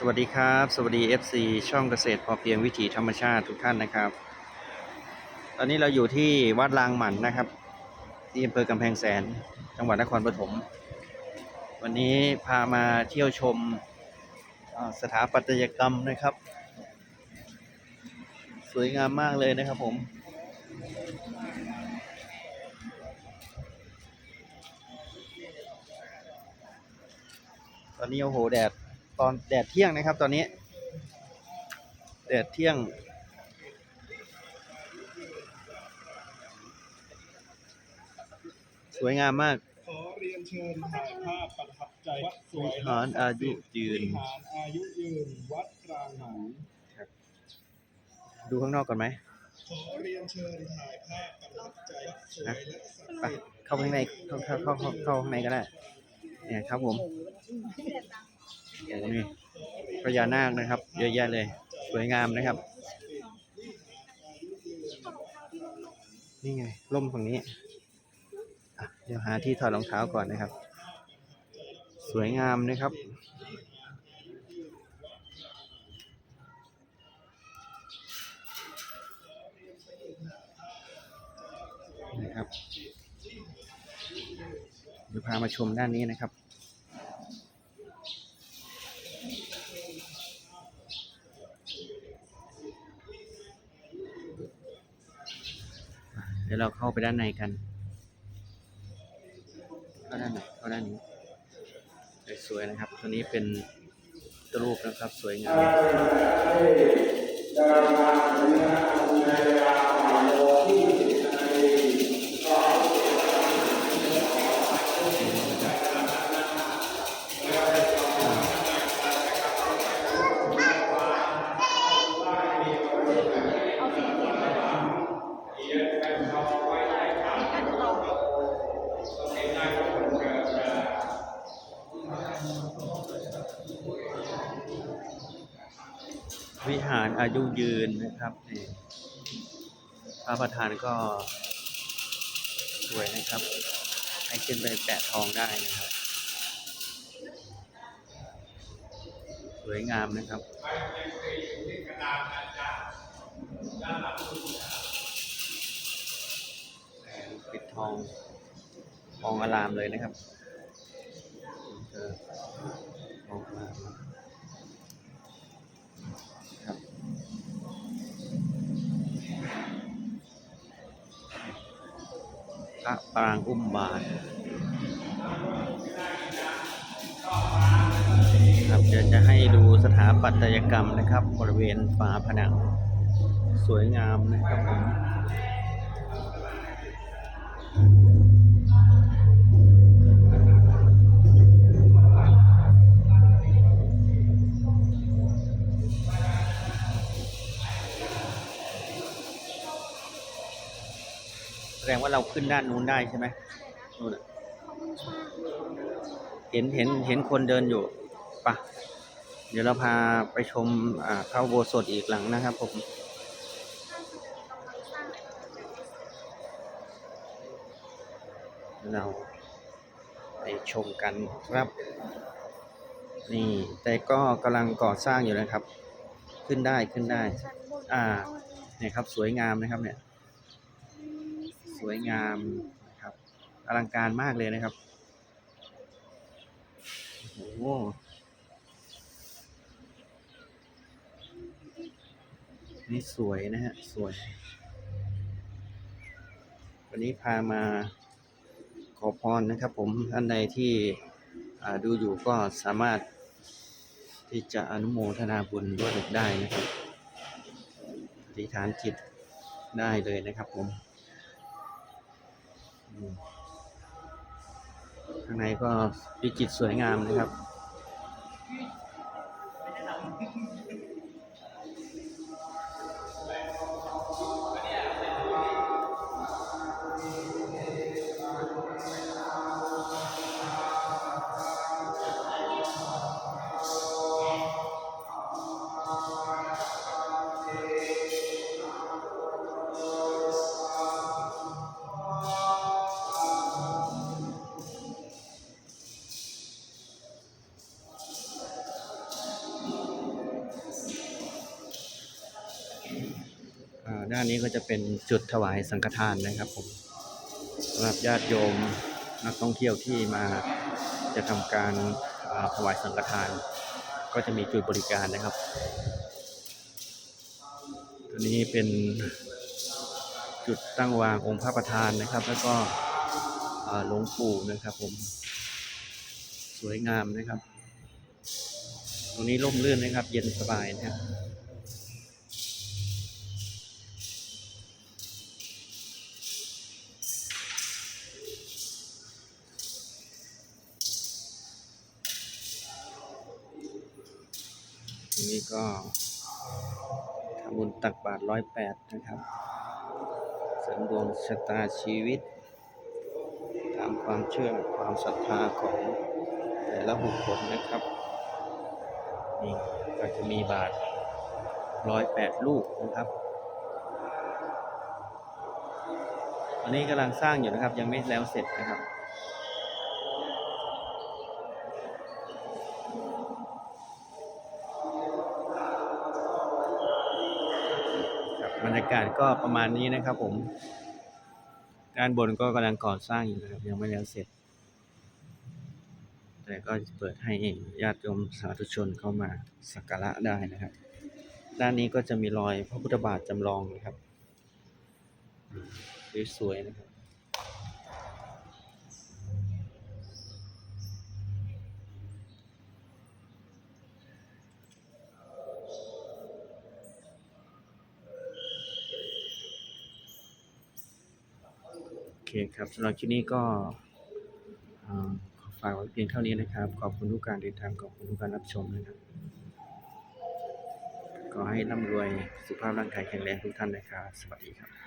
สวัสดีครับ สวัสดี FC ช่องเกษตรพอเพียงวิถีธรรมชาติทุกท่านนะครับ ตอนนี้เราอยู่ที่วัดลางหมันนะครับที่อำเภอกำแพงแสนจังหวัดนครปฐมวันนี้พามาเที่ยวชมสถาปัตยกรรมนะครับ สวยงามมากเลยนะครับผมตอนนี้โอ้โหแดด ตอนแดดเที่ยงนะครับ ตอนนี้ แดดเที่ยง สวยงามมากขอเรียนเชิญถ่ายภาพประทับใจวัดสวยวิหารอายุยืนวิหารอายุยืนวัดกลางหมันดูข้างนอกก่อนไหมขอเรียนเชิญถ่ายภาพประทับใจวัดสวยนะและสักไปเข้าข้างในเข้าเข้าเข้าเข้าเข้าข้างในก็ได้เนี่ยครับผมโอ้โห นี่พญานาคนะครับ เยอะแยะเลย สวยงามนะครับ นี่ไงร่มฝั่งนี้เดี๋ยวหาที่ถอดรองเท้าก่อนนะครับ สวยงามนะครับนะครับเดี๋ยวพามาชมด้านนี้นะครับ เดี๋ยวเราเข้าไปด้านในกัน เข้าด้านไหนเข้าด้านนี้สวยๆนะครับ ตัวนี้เป็นตัวรูปนะครับ สวยงาม วิหารอายุยืนนะครับนี่พระประธานก็สวยนะครับ ให้ขึ้นไปแปะทองได้นะครับ สวยงามนะครับปิดทองทองอลามเลยนะครับอทองอลาม ระปรางอุ้มบาทครับเดี๋ยวจะให้ดูสถาปัตยกรรมนะครับ บริเวณฝาผนัง สวยงามนะครับผม ดงว่าเราขึ้นด้านนู้นได้ใช่ไหมนู่นน่ะเห็นเห็นเห็นคนเดินอยู่ปะเดี๋ยวเราพาไปชมอ่าพระอุโบสถอีกหลังนะครับผมเราไปชมกันครับ นี่ แต่ก็กำลังก่อสร้างอยู่นะครับ ขึ้นได้ขึ้นได้ อ่าเนี่ยครับสวยงามนะครับเนี่ย สวยงามนะครับอลังการมากเลยนะครับโอ้โหนี่สวยนะฮะ สวย วันนี้พามาขอพรนะครับผมท่านใดที่ดูอยู่ก็สามารถที่จะอนุโมทนาบุญด้วยได้นะครับอธิษฐานจิตได้เลยนะครับผม ข้างในก็วิจิตรสวยงามนะครับ ด้านนี้ก็จะเป็นจุดถวายสังฆทานนะครับผมสำหรับญาติโยมนักท่องเที่ยวที่มาจะทำการถวายสังฆทาน ก็จะมีจุดบริการนะครับ ตัวนี้เป็นจุดตั้งวางองค์พระประธานนะครับ แล้วก็หลวงปู่นะครับผมสวยงามนะครับ ตรงนี้ร่มรื่นนะครับ เย็นสบายนะครับ นี้ก็ทำบุญตักบาตรร้อยแปดนะครับ เสริมดวงชะตาชีวิต ตามความเชื่อความศรัทธาของแต่ละบุคคลนะครับ นี่ก็จะมีบาทร้อยแปดลูกนะครับอันนี้กำลังสร้างอยู่นะครับยังไม่แล้วเสร็จนะครับ รับบรรยากาศก็ประมาณนี้นะครับผมด้านบนก็กำลังก่อสร้างอยู่นะครับ ยังไม่แล้วเสร็จ แต่ก็เปิดให้ญาติโยมสาธุชนเข้ามาสักการะได้นะครับ ด้านนี้ก็จะมีรอยพระพุทธบาทจำลองนะครับสวยๆนะครับ เคครับสำหรับคลิปนี้ก็ขอฝากไว้เพียงเท่านี้นะครับ ขอบคุณทุกการติดตามขอบคุณทุกการรับชมนะครับขอให้ร่ำรวยสุขภาพร่างกายแข็งแรงทุกท่านนะครับ สวัสดีครับ